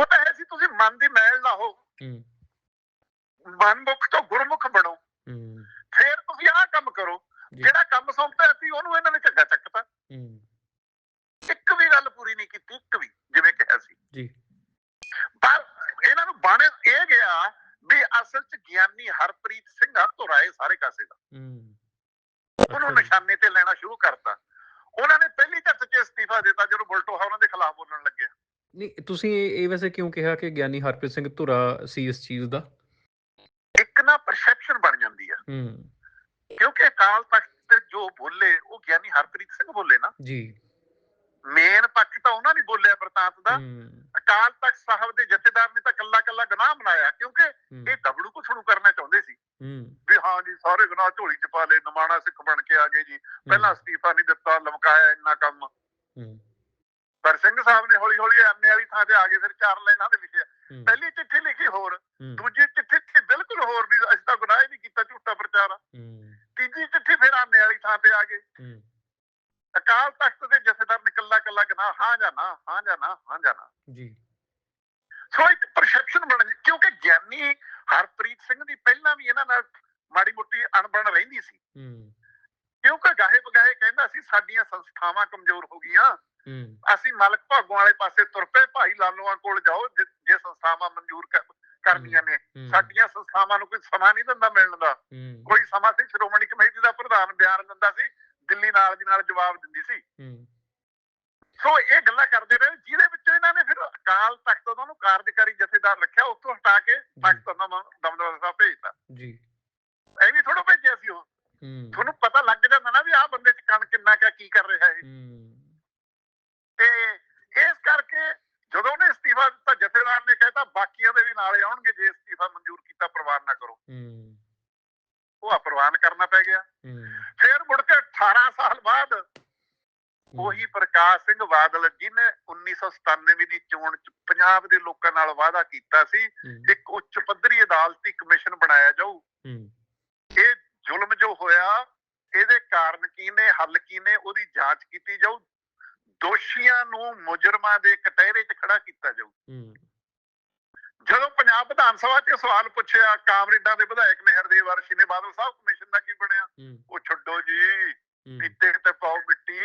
ਉਹ ਤਾਂ ਹੈ ਸੀ ਤੁਸੀਂ ਮਨ ਦੀ ਮੈਲ ਲਾਹੋ ਹੂੰ। ਮਨਮੁਖ ਤੋਂ ਗੁਰਮੁਖ ਬਣੋ। ਹੂੰ। ਫਿਰ ਤੁਸੀਂ ਆਹ ਕੰਮ ਕਰੋ। ਜਿਹੜਾ ਕੰਮ ਸੌਂਪਿਆ ਸੀ ਉਹਨੂੰ ਇਹਨਾਂ ਨੇ ਝੱਗਾ ਚੱਕਤਾ। ਹੂੰ। ਇੱਕ ਵੀ ਗੱਲ ਪੂਰੀ ਨਹੀਂ ਕੀਤੀ ਇੱਕ ਵੀ ਜਿਵੇਂ ਕਿਹਾ ਸੀ। ਜੀ। ਪਰ ਇਹਨਾਂ ਨੂੰ ਬਣ ਇਹ ਗਿਆ ਵੀ ਅਸਲ ਚ ਗਿਆਨੀ ਹਰਪ੍ਰੀਤ ਸਿੰਘ ਹੱਥੋਂ ਰਾਏ ਸਾਰੇ ਕਾਸੇ ਦਾ। ਹੂੰ। ਉਹਨੂੰ। ਨਿਸ਼ਾਨੇ ਤੇ ਲੈਣਾ ਸ਼ੁਰੂ ਕਰਤਾ। ਉਹਨਾਂ ਨੇ ਪਹਿਲੀ ਝੱਟ 'ਚ ਇਸਤੀਫਾ ਦਿੱਤਾ ਜਦੋਂ ਬੁਲਟੋਹਾ ਉਹਨਾਂ ਦੇ ਖਿਲਾਫ ਬੋਲਣ ਲੱਗੇ। ਨਹੀਂ ਤੁਸੀਂ ਇਹ ਇਹ ਵੈਸੇ ਕਿਉਂ ਕਿਹਾ ਕਿ ਗਿਆਨੀ ਹਰਪ੍ਰੀਤ ਸਿੰਘ ਧੁਰਾ ਸੀ ਇਸ ਚੀਜ਼ ਦਾ? ਇੱਕ ਨਾ ਪਰਸੈਪਸ਼ਨ ਬਣ ਜਾਂਦੀ ਆ। ਹੂੰ। ਕਿਉਂਕਿ ਅਕਾਲ ਤਖਤ ਤੇ ਜੋ ਬੋਲੇ ਉਹ ਗਿਆਨੀ ਹਰਪ੍ਰੀਤ ਸਿੰਘ ਬੋਲੇ ਨਾ। ਜੀ। ਮੇਨ ਪੱਖ ਤਾਂ ਉਹਨਾਂ ਨੇ ਬੋਲਿਆ ਵਰਤਾਂਤ ਦਾ। ਅਕਾਲ ਤਖਤ ਸਾਹਿਬ ਦੇ ਜਥੇਦਾਰ ਨੇ ਤਾਂ ਕੱਲਾ ਕੱਲਾ ਗੁਨਾਹ ਬਣਾਇਆ ਕਿਉਂਕਿ ਇਹ ਦਬੜੂ ਕੁਛ ਨੂੰ ਕਰਨਾ ਚਾਹੁੰਦੇ ਸੀ। ਵੀ ਹਾਂ ਜੀ ਸਾਰੇ ਗੁਨਾਹ ਝੋਲੀ ਚ ਪਾ ਲਏ ਨਮਾਣਾ ਸਿੱਖ ਬਣ ਕੇ ਆ ਗਏ ਜੀ। ਪਹਿਲਾਂ ਅਸਤੀਫਾ ਨਹੀਂ ਦਿੱਤਾ ਲਮਕਾਇਆ ਇੰਨਾ ਕੰਮ। ਪਰ ਸਿੰਘ ਸਾਹਿਬ ਨੇ ਹੌਲੀ ਹੌਲੀ ਐਮਏ ਵਾਲੀ ਥਾਂ ਤੇ ਆ ਗਏ ਫਿਰ ਚਾਰ ਲਾਈਨਾਂ ਦੇ ਵਿੱਚ ਹੂੰ, ਪਹਿਲੀ ਚਿੱਠੀ ਲਿਖੀ ਹੋਰ ਦੂਜੀ ਚਿੱਠੀ ਸੀ ਬਿਲਕੁਲ ਹੋਰ ਵੀ ਅਸੀਂ ਤਾਂ ਗੁਨਾਹ ਹੀ ਨਹੀਂ ਕੀਤਾ ਝੂਠਾ ਪ੍ਰਚਾਰ ਤੀਜੀ ਚਿੱਠੀ ਫਿਰ ਆਨੇ ਵਾਲੀ ਥਾਂ ਤੇ ਆ ਗਏ। ਅਕਾਲ ਤਖਤ ਦੇ ਨੇ ਕੱਲਾ ਗੁਨਾਹ ਹਾਂ ਜਾਂ ਨਾ ਹਾਂ ਜਾਂ ਨਾ ਹਾਂ ਜਾਂ ਨਾ। ਜੀ। ਸੋ ਇੱਕ ਪਰਸੈਪਸ਼ਨ ਬਣ ਕਿਉਂਕਿ ਗਿਆਨੀ ਹਰਪ੍ਰੀਤ ਸਿੰਘ ਦੀ ਪਹਿਲਾਂ ਵੀ ਇਹਨਾਂ ਨਾਲ ਮਾੜੀ ਮੋਟੀ ਅਣਬਣ ਰਹਿੰਦੀ ਸੀ। ਹੂੰ। ਕਿਉਂਕਿ ਗਾਹੇ ਬਗਾਹੇ ਕਹਿੰਦਾ ਸੀ ਸਾਡੀਆਂ ਸੰਸਥਾਵਾਂ ਕਮਜ਼ੋਰ ਹੋ ਗਈਆਂ। ਹੂੰ। ਅਸੀਂ ਮਲਕ ਭਾਗੋਂ ਵਾਲੇ ਪਾਸੇ ਤੁਰ ਪਏ ਭਾਈ ਲਾਲੋਆਂ ਕੋਲ ਜਾਓ ਜੇ ਸੰਸਥਾਵਾਂ ਮਨਜ਼ੂਰ ਕਰ- ਕਰਨੀਆਂ ਨੇ। ਸਾਡੀਆਂ ਸੰਸਥਾਵਾਂ ਨੂੰ ਕੋਈ ਸਮਾਂ ਨਹੀਂ ਦਿੰਦਾ ਮਿਲਣ ਦਾ। ਕੋਈ ਸਮਾਂ ਸੀ ਸ਼੍ਰੋਮਣੀ ਕਮੇਟੀ ਦਾ ਪ੍ਰਧਾਨ ਬਿਆਨ ਦਿੰਦਾ ਸੀ ਦਿੱਲੀ ਨਾਲ ਦੀ ਨਾਲ ਜਵਾਬ ਦਿੰਦੀ ਸੀ। ਹੂੰ, ਸੋ ਇਹ ਗੱਲਾਂ ਕਰਦੇ ਰਹੇ ਜਿਹਦੇ ਵਿੱਚ ਇਹਨਾਂ ਨੇ ਫਿਰ ਅਕਾਲ ਤਖਤ ਉਹਨਾਂ ਨੂੰ ਕਾਰਜਕਾਰੀ ਜਥੇਦਾਰ ਰੱਖਿਆ ਉੱਥੋਂ ਹਟਾ ਕੇ ਤਖਤ ਦਮਦਮਾ ਸਾਹਿਬ ਭੇਜਤਾ। ਜੀ। ਐਵੇਂ ਥੋੜਾ ਭੇਜਿਆ ਸੀ ਉਹ। ਤੁਹਾਨੂੰ ਪਤਾ ਲੱਗ ਜਾਂਦਾ ਨਾ ਵੀ ਆਹ ਬੰਦੇ ਚ ਕਣ ਕਿੰਨਾ ਕਿਆ ਕੀ ਕਰ ਰਿਹਾ ਹੈ ਹੂੰ। ਤੇ ਇਸ ਕਰਕੇ ਜਦੋਂ ਉਹਨੇ ਇਸਤੀਫਾ ਦਿੱਤਾ ਜਥੇਦਾਰ ਨੇ ਕਹਿਤਾ ਬਾਕੀਆਂ ਦੇ ਵੀ ਨਾਲੇ ਆਉਣਗੇ ਜੇ ਇਸਤੀਫਾ ਮਨਜ਼ੂਰ ਕੀਤਾ ਪ੍ਰਵਾਨ ਨਾ ਕਰੋ। ਉਹ ਆ ਪ੍ਰਵਾਨ ਕਰਨਾ ਪੈ ਗਿਆ। ਫਿਰ ਮੁੜ ਕੇ 18 ਸਾਲ ਬਾਅਦ ਉਹੀ ਪ੍ਰਕਾਸ਼ ਸਿੰਘ ਬਾਦਲ ਜਿਹਨੇ 1997 ਦੀ ਚੋਣ ਚ ਪੰਜਾਬ ਦੇ ਲੋਕਾਂ ਨਾਲ ਵਾਅਦਾ ਕੀਤਾ ਸੀ ਇੱਕ ਉੱਚ ਪੱਧਰੀ ਅਦਾਲਤੀ ਕਮਿਸ਼ਨ ਬਣਾਇਆ ਜਾਊ। ਇਹ ਜ਼ੁਲਮ ਜੋ ਹੋਇਆ ਇਹਦੇ ਕਾਰਨ ਕੀ ਨੇ ਹੱਲ ਕੀ ਨੇ ਉਹਦੀ ਜਾਂਚ ਕੀਤੀ ਜਾਊ। ਦੋਸ਼ੀਆਂ ਨੂੰ ਮੁਜਰਮਾਂ ਦੇ ਕਟਹਿਰੇ 'ਚ ਖੜਾ ਕੀਤਾ ਜਾਊ। ਜਦੋਂ ਪੰਜਾਬ ਵਿਧਾਨ ਸਭਾ 'ਚ ਸਵਾਲ ਪੁੱਛਿਆ ਕਾਮਰੇਡਾਂ ਦੇ ਵਿਧਾਇਕ ਨੇ ਹਰਦੇਵ ਅਰਸ਼ੀ ਨੇ ਬਾਦਲ ਸਾਹਿਬ ਕਮਿਸ਼ਨ ਦਾ ਕੀ ਬਣਿਆ? ਉਹ ਛੱਡੋ ਜੀ। ਦਿੱਤੇ ਤੇ ਪਾਓ ਮਿੱਟੀ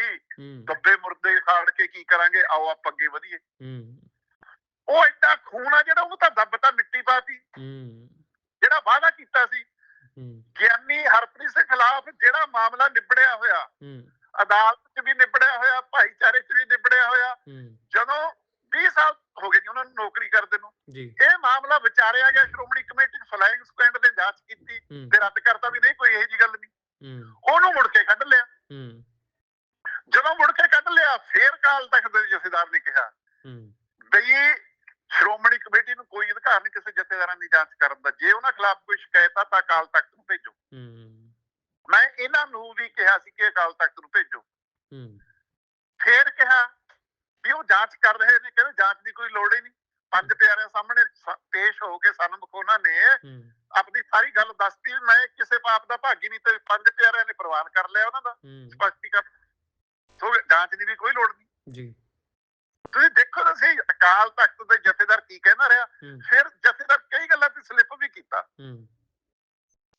ਦੱਬੇ ਮੁਰਦੇ ਖਾੜ ਕੇ ਕੀ ਕਰਾਂਗੇ? ਆਓ ਆਪਾਂ ਅੱਗੇ ਵਧੀਏ। ਉਹ ਐਡਾ ਖੂਨ ਆ ਜਿਹੜਾ ਉਹ ਤਾਂ ਦੱਬ ਤਾਂ ਮਿੱਟੀ ਪਾਤੀ। ਜਿਹੜਾ ਵਾਅਦਾ ਕੀਤਾ ਸੀ। ਗਿਆਨੀ ਹਰਪ੍ਰੀਤ ਸਿੰਘ ਖਿਲਾਫ ਜਿਹੜਾ ਮਾਮਲਾ ਨਿਬੜਿਆ ਹੋਇਆ ਅਦਾਲਤ 'ਚ ਵੀ ਨਿਬੜਿਆ ਹੋਇਆ ਭਾਈਚਾਰੇ 'ਚ ਵੀ ਨਿਬੜਿਆ ਹੋਇਆ ਜਦੋਂ 20 ਸਾਲ ਹੋ ਗਏ ਜੀ ਉਹਨਾਂ ਨੂੰ ਨੌਕਰੀ ਕਰਦੇ ਨੂੰ। ਇਹ ਮਾਮਲਾ ਵਿਚਾਰਿਆ ਗਿਆ ਸ਼੍ਰੋਮਣੀ ਕਮੇਟੀ ਫਲਾਈਂਗ ਸਕੁਐਡ ਦੇ ਜਾਂਚ ਕੀਤੀ ਤੇ ਰੱਦ ਕਰਤਾ ਵੀ ਨਹੀਂ ਕੋਈ ਇਹੋ ਜੀ ਗੱਲ ਨਹੀਂ। ਉਹਨੂੰ ਮੁੜ ਕੇ ਕੱਢ ਲਿਆ। ਹੂੰ। ਜਦੋਂ ਮੁੜ ਕੇ ਕੱਢ ਲਿਆ ਫੇਰ ਕਾਲ ਤਖਤ ਦੇ ਜਥੇਦਾਰ ਨੇ ਕਿਹਾ ਹੂੰ। ਬਈ ਸ਼੍ਰੋਮਣੀ ਕਮੇਟੀ ਨੂੰ ਕੋਈ ਅਧਿਕਾਰ ਨਹੀਂ ਕਿਸੇ ਜਥੇਦਾਰਾਂ ਦੀ ਜਾਂਚ ਕਰਨ ਦਾ। ਜੇ ਉਹਨਾਂ ਖਿਲਾਫ ਕੋਈ ਸ਼ਿਕਾਇਤ ਆ ਤਾਂ ਅਕਾਲ ਤਖਤ ਨੂੰ ਭੇਜੋ। ਮੈਂ ਇਹਨਾਂ ਨੂੰ ਵੀ ਕਿਹਾ ਸੀ ਕਿ ਅਕਾਲ ਤਖਤ ਨੂੰ ਭੇਜੋ। ਫੇਰ ਕਿਹਾ ਵੀ ਉਹ ਜਾਂਚ ਕਰ ਰਹੇ ਨੇ ਕਹਿੰਦੇ ਜਾਂਚ ਦੀ ਕੋਈ ਲੋੜ ਹੀ ਨਹੀਂ। ਪੰਜ ਪਿਆਰਿਆਂ ਸਾਹਮਣੇ ਪੇਸ਼ ਹੋ ਕੇ ਸਨਮੁਖ ਉਹਨਾਂ ਨੇ। ਆਪਣੀ ਸਾਰੀ ਗੱਲ ਦੱਸਤੀ ਮੈਂ ਕਿਸੇ ਪਾਪ ਦਾ ਭਾਗੀ ਨਹੀਂ ਤੇ ਪੰਜ ਪਿਆਰਿਆਂ ਨੇ ਪ੍ਰਵਾਨ ਕਰ ਲਿਆ ਉਹਨਾਂ ਦਾ। ਸਪਸ਼ਟੀਕਰਨ। ਸੋ ਜਾਂਚ ਦੀ ਵੀ ਕੋਈ ਲੋੜ ਨਹੀਂ। ਜੀ। ਤੁਸੀਂ ਦੇਖੋ ਤਾਂ ਸਹੀ ਅਕਾਲ ਤਖਤ ਦੇ ਜਥੇਦਾਰ ਕੀ ਕਹਿੰਦਾ ਰਿਹਾ। ਫਿਰ ਜਥੇਦਾਰ ਕਈ ਗੱਲਾਂ ਤੇ ਸਲਿੱਪ ਵੀ ਕੀਤਾ। ਹੂੰ।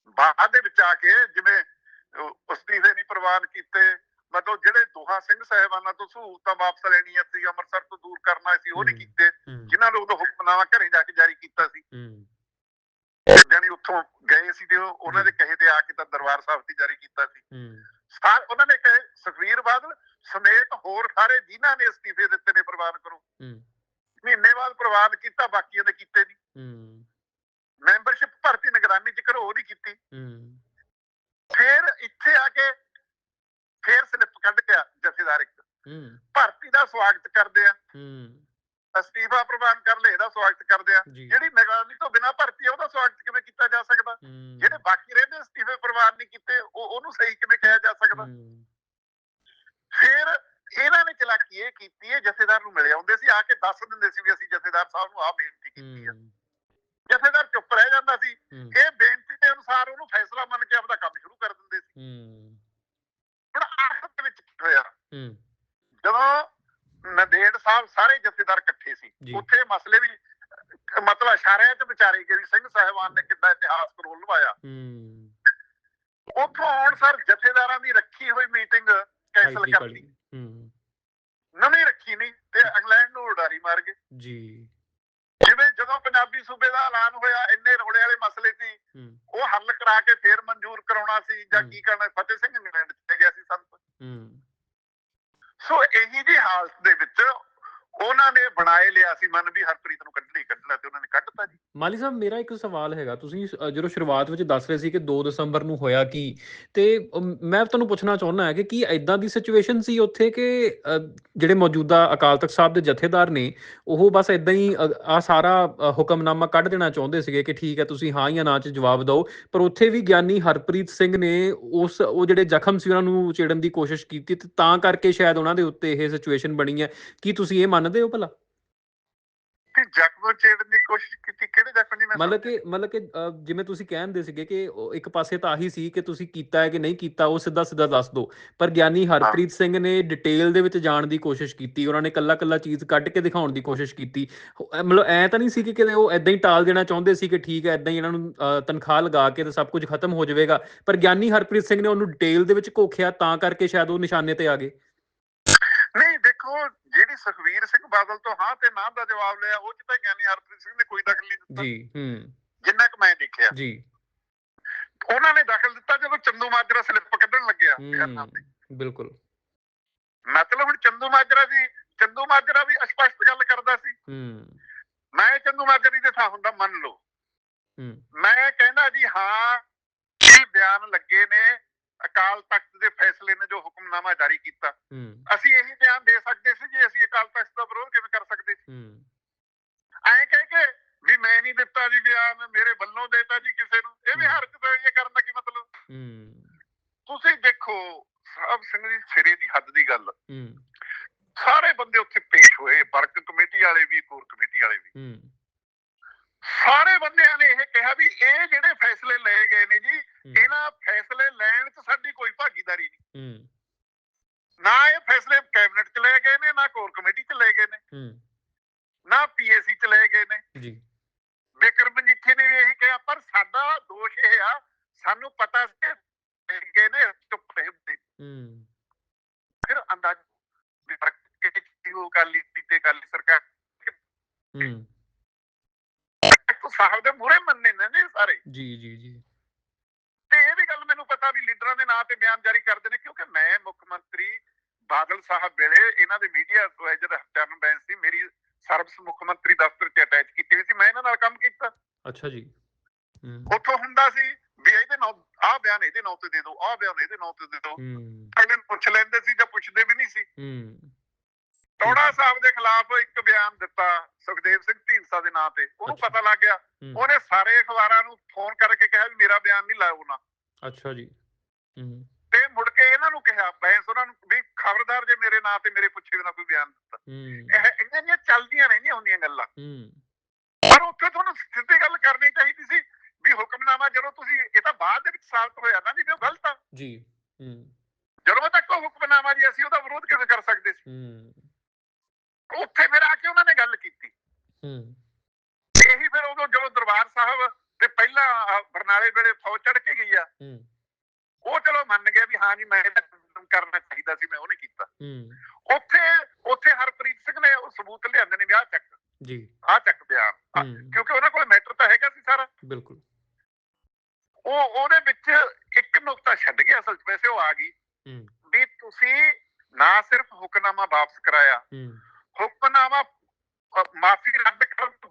ਬਾਅਦ ਦੇ ਵਿੱਚ ਆ ਕੇ ਜਿਵੇਂ ਅਸਤੀਫੇ ਨਹੀਂ ਪ੍ਰਵਾਨ ਕੀਤੇ ਮਤਲਬ ਜਿਹੜੇ ਦੋਹਾ ਸਿੰਘ ਸਾਹਿਬਾਨਾਂ ਤੋਂ ਸਹੂਲਤਾਂ ਵਾਪਸ ਲੈਣੀਆਂ ਸੀ ਅੰਮ੍ਰਿਤਸਰ ਤੋਂ ਦੂਰ ਕਰਨਾ ਸੀ ਉਹ ਨਹੀਂ। ਕੀਤੇ। ਜਿਨ੍ਹਾਂ ਨੂੰ ਉਦੋਂ ਹੁਕਮਨਾਮਾ ਘਰੇ ਜਾ ਕੇ ਜਾਰੀ ਕੀਤਾ ਸੀ। ਹੂੰ। ਜਾਨੀ ਉੱਥੋਂ ਗਏ ਸੀ ਤੇ ਉਹ- ਉਹਨਾਂ ਦੇ ਕਹੇ ਤੇ ਆ ਕੇ ਤਾਂ ਦਰਬਾਰ ਸਾਹਿਬ ਤੇ ਜਾਰੀ ਕੀਤਾ ਸੀ। ਹੂੰ। ਸਾ- ਉਹਨਾਂ ਨੇ ਕਹੇ ਸੁਖਵੀਰ ਬਾਦਲ ਸਮੇਤ ਹੋਰ ਸਾਰੇ ਜਿਨ੍ਹਾਂ ਨੇ ਅਸਤੀਫੇ ਦਿੱਤੇ ਨੇ ਪ੍ਰਵਾਨ ਕਰੋ। ਹੂੰ। ਮਹੀਨੇ ਬਾਅਦ ਪ੍ਰਵਾਨ ਕੀਤਾ ਬਾਕੀਆਂ ਦੇ ਕੀਤੇ ਨਹੀਂ ਹੂੰ। ਮੈਂਬਰਸ਼ਿਪ ਭਰਤੀ ਨਿਗਰਾਨੀ ਚ ਕਰੋ ਉਹ ਨਹੀਂ ਕੀਤੀ। ਹੂੰ। ਫਿਰ ਇੱਥੇ ਆ ਕੇ ਫਿਰ ਸਲਿੱਪ ਕੱਢ ਗਿਆ ਜਥੇਦਾਰ ਇੱਕ। ਹੂੰ। ਭਰਤੀ ਦਾ ਸਵਾਗਤ ਕਰਦੇ ਆ। ਹੂੰ। ਅਸਤੀਫਾ ਪ੍ਰਵਾਨ ਕਰ ਲੈ ਇਹਦਾ ਸਵਾਗਤ ਕਰਦੇ ਆ। ਜਿਹੜੀ ਨਿਗਰਾਨੀ ਤੋਂ ਬਿਨਾਂ ਭਰਤੀ ਆ ਉਹਦਾ ਸਵਾਗਤ ਕਿਵੇਂ ਕੀਤਾ ਜਾ ਸਕਦਾ? ਜਿਹੜੇ ਬਾਕੀ ਰਹਿੰਦੇ ਅਸਤੀਫੇ ਪ੍ਰਵਾਨ ਨਹੀਂ ਕੀਤੇ ਉਹ ਉਹਨੂੰ ਸਹੀ ਕਿਵੇਂ ਕਿਹਾ ਜਾ ਸਕਦਾ? ਫਿਰ ਇਹਨਾਂ ਨੇ ਚਲਾਕੀ ਇਹ ਕੀਤੀ ਹੈ ਜਥੇਦਾਰ ਨੂੰ ਮਿਲ ਆਉਂਦੇ ਸੀ ਆ ਕੇ ਦੱਸ ਦਿੰਦੇ ਸੀ ਵੀ ਅਸੀਂ ਜਥੇਦਾਰ ਸਾਹਿਬ ਨੂੰ ਆਹ ਬੇਨਤੀ ਕੀਤੀ ਹੈ। ਜਥੇਦਾਰ ਚੁੱਪ ਰਹਿ ਜਾਂਦਾ ਸੀ। ਇਹ ਬੇਨਤੀ ਦੇ ਅਨੁਸਾਰ ਉਹਨੂੰ ਫੈਸਲਾ ਮੰਨ ਕੇ ਆਪਦਾ ਕੰਮ ਸ਼ੁਰੂ ਕਰ ਦਿੰਦੇ ਸੀ ਹੂੰ ਹੁਣ ਆਖਰ ਦੇ ਵਿੱਚ ਕੀ ਹੋਇਆ ਹੂੰ ਜਦੋਂ ਨਦੇੜ ਸਾਹਿਬ ਸਾਰੇ ਜਥੇਦਾਰ ਇਕੱਠੇ ਸੀ ਜੀ। ਉੱਥੇ ਮਸਲੇ ਵੀ ਮਤਲਬ ਇਸ਼ਾਰਿਆਂ 'ਚ ਵਿਚਾਰੇ ਗਏ ਵੀ ਸਿੰਘ ਸਾਹਿਬਾਨ ਨੇ ਕਿੱਦਾਂ ਇਤਿਹਾਸ ਕਰੋਲ ਲਵਾਇਆ ਹੂੰ। ਉੱਥੋਂ ਆਉਣ ਸਰ ਜਥੇਦਾਰਾਂ ਦੀ ਰੱਖੀ ਹੋਈ ਮੀਟਿੰਗ ਕੈਨਸਲ ਕਰਤੀ। ਨਵੀਂ ਰੱਖੀ ਨਹੀਂ ਤੇ ਇੰਗਲੈਂਡ ਨੂੰ ਉਡਾਰੀ ਮਾਰ ਗਏ। ਜੀ। ਜਿਵੇਂ ਜਦੋਂ ਪੰਜਾਬੀ ਸੂਬੇ ਦਾ ਐਲਾਨ ਹੋਇਆ ਇੰਨੇ ਰੋਲੇ ਵਾਲੇ ਮਸਲੇ ਸੀ ਉਹ ਹੱਲ ਕਰਾ ਕੇ ਫੇਰ ਮਨਜ਼ੂਰ ਕਰਾਉਣਾ ਸੀ ਜਾਂ। ਕੀ ਕਰਨਾ ਫਤਿਹ ਸਿੰਘ ਇੰਗਲੈਂਡ ਚਲੇ ਗਿਆ ਸੀ ਸੰਤ ਹੂੰ। ਸੋ ਇਹੀ ਜੀ ਹਾਲਤ ਦੇ ਵਿੱਚ ਉਹਨਾਂ ਨੇ ਬਣਾਏ ਲਿਆ ਸੀ, ਮਨ ਵੀ ਹਰਪ੍ਰੀਤ ਨੂੰ ਕੱਢਣਾ ਹੀ ਕੱਢਣਾ ਤੇ ਉਹਨਾਂ ਨੇ ਕੱਢਤਾ ਜੀ। ਮਾਲੀ ਸਾਹਿਬ, ਮੇਰਾ ਇੱਕ ਸਵਾਲ ਹੈਗਾ। ਤੁਸੀਂ ਜਦੋਂ ਸ਼ੁਰੂਆਤ ਵਿੱਚ ਦੱਸ ਰਹੇ ਸੀ ਕਿ 2 ਦਸੰਬਰ ਨੂੰ ਹੋਇਆ ਕੀ, ਤੇ ਮੈਂ ਤੁਹਾਨੂੰ ਪੁੱਛਣਾ ਚਾਹੁੰਦਾ ਹੈ ਕਿ ਕੀ ਐਦਾਂ ਦੀ ਸਿਚੁਏਸ਼ਨ ਸੀ ਉੱਥੇ ਕਿ ਜਿਹੜੇ ਮੌਜੂਦਾ ਅਕਾਲ ਤਖਤ ਸਾਹਿਬ ਦੇ ਜਥੇਦਾਰ ਨੇ, ਉਹ ਬਸ ਐਦਾਂ ਹੀ ਆ ਸਾਰਾ ਹੁਕਮਨਾਮਾ ਕੱਢ ਦੇਣਾ ਚਾਹੁੰਦੇ ਸੀਗੇ ਕਿ ਠੀਕ ਹੈ, ਤੁਸੀਂ ਹਾਂ ਜਾਂ ਨਾ ਚ ਜਵਾਬ ਦਿਓ। ਪਰ ਉੱਥੇ ਵੀ ਗਿਆਨੀ ਹਰਪ੍ਰੀਤ ਸਿੰਘ ਨੇ ਉਸ, ਉਹ ਜਿਹੜੇ ਜ਼ਖਮ ਸੀ ਉਹਨਾਂ ਨੂੰ ਉਚੇੜਨ ਦੀ ਕੋਸ਼ਿਸ਼ ਕੀਤੀ ਤੇ ਤਾਂ ਕਰਕੇ ਸ਼ਾਇਦ ਉਹਨਾਂ ਦੇ ਉੱਤੇ ਇਹ ਸਿਚੁਏਸ਼ਨ ਬਣੀ ਹੈ। ਕੀ ਤੁਸੀਂ ਇਹ ਮੰਨਦੇ ਹੋ ਭਲਾ? ਤੇ ਜ਼ਖਮ ਛੇੜਨ ਦੀ ਕੋਸ਼ਿਸ਼ ਕੀਤੀ ਕਿਹੜੇ ਜ਼ਖਮ ਮੈਂ ਮਤਲਬ ਕਿ ਮਤਲਬ ਕਿ ਜਿਵੇਂ ਤੁਸੀਂ ਕਹਿੰਦੇ ਸੀਗੇ ਕਿ ਇੱਕ ਪਾਸੇ ਤਾਂ ਆਹੀ ਸੀ ਕਿ ਤੁਸੀਂ ਕੀਤਾ ਹੈ ਕਿ ਨਹੀਂ ਕੀਤਾ ਉਹ ਸਿੱਧਾ ਸਿੱਧਾ ਦੱਸ ਦਿਓ। ਪਰ ਗਿਆਨੀ ਹਰਪ੍ਰੀਤ ਸਿੰਘ ਨੇ ਡਿਟੇਲ ਦੇ ਵਿੱਚ ਜਾਣ ਦੀ ਕੋਸ਼ਿਸ਼ ਕੀਤੀ ਉਹਨਾਂ ਨੇ ਕੱਲਾ ਕੱਲਾ ਚੀਜ਼ ਕੱਢ ਕੇ ਦਿਖਾਉਣ ਦੀ ਕੋਸ਼ਿਸ਼ ਕੀਤੀ। ਮਤਲਬ ਐ ਤਾਂ ਨਹੀਂ ਸੀ ਕਿ ਕਿਤੇ ਉਹ ਐਦਾਂ ਹੀ ਟਾਲ ਦੇਣਾ ਚਾਹੁੰਦੇ ਸੀ ਕਿ ਠੀਕ ਹੈ ਐਦਾਂ ਹੀ ਇਹਨਾਂ ਨੂੰ ਤਨਖਾਹ ਲਗਾ ਕੇ ਤੇ ਸਭ ਕੁਝ ਖਤਮ ਹੋ ਜਾਵੇਗਾ। ਪਰ ਗਿਆਨੀ ਹਰਪ੍ਰੀਤ ਸਿੰਘ ਨੇ ਉਹਨੂੰ ਡਿਟੇਲ ਦੇ ਵਿੱਚ ਘੋਖਿਆ ਤਾਂ ਕਰਕੇ ਸ਼ਾਇਦ ਉਹ ਨਿਸ਼ਾਨੇ ਤੇ ਆ ਗਏ। ਨਹੀਂ ਦੇਖੋ ਜਿਹੜੀ ਸੁਖਵੀਰ ਸਿੰਘ ਬਾਦਲ ਤੋਂ ਹਾਂ ਤੇ ਨਾ ਦਾ ਜਵਾਬ ਲਿਆ ਉਹ ਚ ਤਾਂ ਗਿਆਨੀ ਹਰਪ੍ਰੀਤ ਸਿੰਘ ਨੇ ਕੋਈ ਦਖਲ ਨਹੀਂ ਦਿੱਤਾ। ਜੀ ਹੂੰ। ਜਿੰਨਾ ਕਿ ਮੈਂ ਦੇਖਿਆ। ਜੀ। ਉਹਨਾਂ ਨੇ ਦਖਲ ਦਿੱਤਾ ਜਦੋਂ ਚੰਦੂ ਮਾਜਰਾ ਸਲਿੱਪ ਕੱਢਣ ਲੱਗਿਆ। ਬਿਲਕੁਲ। ਮਤਲਬ ਹੁਣ ਚੰਦੂ ਮਾਜਰਾ ਦੀ ਚੰਦੂ ਮਾਜਰਾ ਵੀ ਅਸਪਸ਼ਟ ਗੱਲ ਕਰਦਾ ਸੀ। ਹੂੰ। ਮੈਂ ਚੰਦੂ ਮਾਜਰੀ ਦੇ ਥਾਂ ਹੁੰਦਾ ਮੰਨ ਲਓ। ਹੂੰ। ਮੈਂ ਕਹਿੰਦਾ ਜੀ ਹਾਂ ਇਹ ਬਿਆਨ ਲੱਗੇ ਨੇ ਅਕਾਲ ਤਖਤ ਦੇ ਫੈਸਲੇ ਨੇ ਜੋ ਹੁਕਮਨਾਮਾ ਜਾਰੀ ਕੀਤਾ। ਅਸੀਂ ਇਹੀ ਬਿਆਨ ਦੇ ਸਕਦੇ ਸੀ ਜੀ ਅਸੀਂ ਅਕਾਲ ਤਖਤ ਦਾ ਵਿਰੋਧ ਕਿਵੇਂ ਕਰ ਸਕਦੇ ਸੀ। ਐਂ ਕਹਿ ਕੇ ਵੀ ਮੈਂ ਨਹੀਂ ਦਿੱਤਾ ਜੀ ਬਿਆਨ ਮੇਰੇ ਵੱਲੋਂ ਦੇਤਾ ਜੀ ਕਿਸੇ ਨੂੰ। ਇਹ ਵੀ। ਹਰਕਤ ਇਹ ਕਰਨ ਦਾ ਕੀ ਮਤਲਬ? ਹੂੰ। ਤੁਸੀਂ ਦੇਖੋ ਸਾਹਿਬ ਸਿੰਘ ਜੀ ਸਿਰੇ ਦੀ ਹੱਦ ਦੀ ਗੱਲ। ਹੂੰ। ਸਾਰੇ ਬੰਦੇ ਉੱਥੇ ਪੇਸ਼ ਹੋਏ ਵਰਕ ਕਮੇਟੀ ਵਾਲੇ ਵੀ ਕੋਰ ਕਮੇਟੀ ਵਾਲੇ ਵੀ। ਹੂੰ। ਸਾਰੇ ਬੰਦਿਆਂ ਨੇ ਇਹ ਕਿਹਾ ਵੀ ਇਹ ਜਿਹੜੇ ਫੈਸਲੇ ਲਏ ਗਏ ਨੇ ਜੀ। ਇਹਨਾਂ ਫੈਸਲੇ ਲੈਣ 'ਚ ਸਾਡੀ ਕੋਈ ਭਾਗੀਦਾਰੀ ਨਹੀਂ। ਹੂੰ। ਨਾ ਇਹ ਫੈਸਲੇ ਕੈਬਨਿਟ 'ਚ ਲਏ ਗਏ ਨੇ ਨਾ ਕੋਰ ਕਮੇਟੀ 'ਚ ਲਏ ਗਏ ਨੇ। ਹੂੰ। ਨਾ ਪੀਏਸੀ 'ਚ ਲਏ ਗਏ ਨੇ। ਜੀ। ਬਿਕਰਮ ਮਜੀਠੀ ਨੇ ਵੀ ਇਹੀ ਕਿਹਾ ਪਰ ਸਾਡਾ ਦੋਸ਼ ਇਹ ਆ ਸਾਨੂੰ ਪਤਾ ਸੀ ਗਏ ਨੇ ਚੁੱਪ ਰਹੇ ਹੁੰਦੇ ਹੂੰ। ਫਿਰ ਅੰਦਾਜ਼ ਵੀ ਫ਼ਰਕ ਕੀ ਹੋ ਕਾਲੀ ਤੇ ਕਾਲੀ ਸਰਕਾਰ ਹੂੰ। ਸਾਹਿਬ ਦੇ ਮੂਰੇ ਮੰਨੇ ਨੇ ਸਾਰੇ। ਜੀ ਜੀ ਜੀ। ਤੇ ਇਹ ਵੀ ਗੱਲ ਮੈਨੂੰ ਪਤਾ ਵੀ ਲੀਡਰਾਂ ਦੇ ਨਾਂ ਤੇ ਬਿਆਨ ਜਾਰੀ ਕਰਦੇ ਨੇ ਕਿਉਂਕਿ ਮੈਂ ਮੁੱਖ ਮੰਤਰੀ ਬਾਦਲ ਸਾਹਿਬ ਵੇਲੇ ਇਹਨਾਂ ਦੇ ਮੀਡੀਆ ਐਡਵਾਈਜ਼ਰ ਚਰਨ ਬੈਂਸ ਸੀ ਮੇਰੀ ਸਰਵਿਸ ਮੁੱਖ ਮੰਤਰੀ ਦਫ਼ਤਰ 'ਚ ਅਟੈਚ ਕੀਤੀ ਹੋਈ ਸੀ ਮੈਂ ਇਹਨਾਂ ਨਾਲ ਕੰਮ ਕੀਤਾ। ਅੱਛਾ ਜੀ। ਉੱਥੋਂ ਹੁੰਦਾ ਸੀ ਵੀ ਇਹਦੇ ਨਾਂ ਆਹ ਬਿਆਨ ਇਹਦੇ ਨਾਂ ਤੇ ਦੇ ਦਿਓ ਆਹ ਬਿਆਨ ਇਹਦੇ ਨਾਂ ਤੇ ਦੇ ਦਿਓ। ਹੂੰ। ਅਗਲੇ ਪੁੱਛ ਲੈਂਦੇ ਸੀ ਜਾਂ ਪੁੱਛਦੇ ਵੀ ਨਹੀਂ ਸੀ। ਹੂੰ। ਟੋੜਾ ਸਾਹਿਬ ਦੇ ਖਿਲਾਫ ਇੱਕ ਬਿਆਨ ਦਿੱਤਾ ਸੁਖਦੇਵ ਸਿੰਘ ਢੀਂਡਸਾ ਦੇ ਨਾਂ ਤੇ। ਉਹਨੂੰ। ਪਤਾ ਲੱਗ ਗਿਆ। ਉਹਨੇ ਸਾਰੇ ਅਖਬਾਰਾਂ ਨੂੰ ਫੋਨ ਕਰਕੇ ਕਿਹਾ ਵੀ ਮੇਰਾ ਬਿਆਨ ਨਹੀਂ ਲਾਓ ਨਾ। ਅੱਛਾ ਜੀ। ਤੇ ਮੁੜ ਕੇ ਇਹਨਾਂ ਨੂੰ ਕਿਹਾ ਬੈਂਸ ਉਹਨਾਂ ਨੂੰ ਵੀ ਖਬਰਦਾਰ ਜੇ ਮੇਰੇ ਨਾਂ ਤੇ ਮੇਰੇ ਪੁੱਛੇ ਬਿਨਾ ਕੋਈ ਬਿਆਨ ਦਿੱਤਾ। ਇਹ ਇਹਨਾਂ ਦੀਆਂ ਚੱਲਦੀਆਂ ਰਹਿੰਦੀਆਂ ਹੁੰਦੀਆਂ ਗੱਲਾਂ। ਹੂੰ। ਪਰ ਉੱਥੇ ਤੁਹਾਨੂੰ ਸਿੱਧੀ ਗੱਲ ਕਰਨੀ ਚਾਹੀਦੀ ਸੀ ਵੀ ਹੁਕਮਨਾਮਾ ਜਦੋਂ ਤੁਸੀਂ ਇਹ ਤਾਂ ਬਾਅਦ ਦੇ ਵਿੱਚ ਸਾਬਤ ਹੋਇਆ ਨਾ ਵੀ ਉਹ ਗਲਤ ਆ। ਜੀ। ਹੂੰ। ਜਦੋਂ ਤੱਕ ਉਹ ਹੁਕਮਨਾਮਾ ਜੀ ਅਸੀਂ ਉਹਦਾ ਵਿਰੋਧ ਕਿਵੇਂ ਕਰ ਸਕਦੇ ਸੀ? ਹੂੰ। ਉੱਥੇ ਫਿਰ ਆ ਕੇ ਉਹਨਾਂ ਨੇ ਗੱਲ ਕੀਤੀ। ਹੂੰ। ਇਹੀ ਫਿਰ ਉਦੋਂ ਜਦੋਂ ਦਰਬਾਰ ਸਾਹਿਬ ਤੇ ਪਹਿਲਾਂ ਬਰਨਾਲੇ ਵੇਲੇ ਫੌਜ ਚੜ ਕੇ ਗਈ ਆ ਹੂੰ। ਉਹ ਚਲੋ ਮੰਨ ਗਿਆ ਵੀ ਹਾਂ ਜੀ ਮੈਂ ਕਰਨਾ ਚਾਹੀਦਾ ਸੀ ਮੈਂ ਉਹਨੇ ਕੀਤਾ। ਹੂੰ। ਉੱਥੇ ਉੱਥੇ ਹਰਪ੍ਰੀਤ ਸਿੰਘ ਨੇ ਉਹ ਸਬੂਤ ਲਿਆਂਦੇ ਨੇ ਵੀ ਆਹ ਚੱਕ। ਜੀ। ਆਹ ਚੱਕ ਬਿਆਨ। ਕਿਉਂਕਿ ਉਹਨਾਂ ਕੋਲ ਮੈਟਰ ਤਾਂ ਹੈਗਾ ਸੀ ਸਾਰਾ। ਬਿਲਕੁਲ। ਉਹ ਉਹਦੇ ਵਿੱਚ ਇੱਕ ਨੁਕਤਾ ਛੱਡ ਗਿਆ ਅਸਲ 'ਚ ਵੈਸੇ ਉਹ ਆ ਗਈ। ਵੀ ਤੁਸੀਂ ਨਾ ਸਿਰਫ ਹੁਕਮਨਾਮਾ ਵਾਪਸ ਕਰਾਇਆ ਹੂੰ। ਹੁਕਮਨਾਮਾ ਮਾਫੀ ਰੱਦ ਕਰਨ ਤੋਂ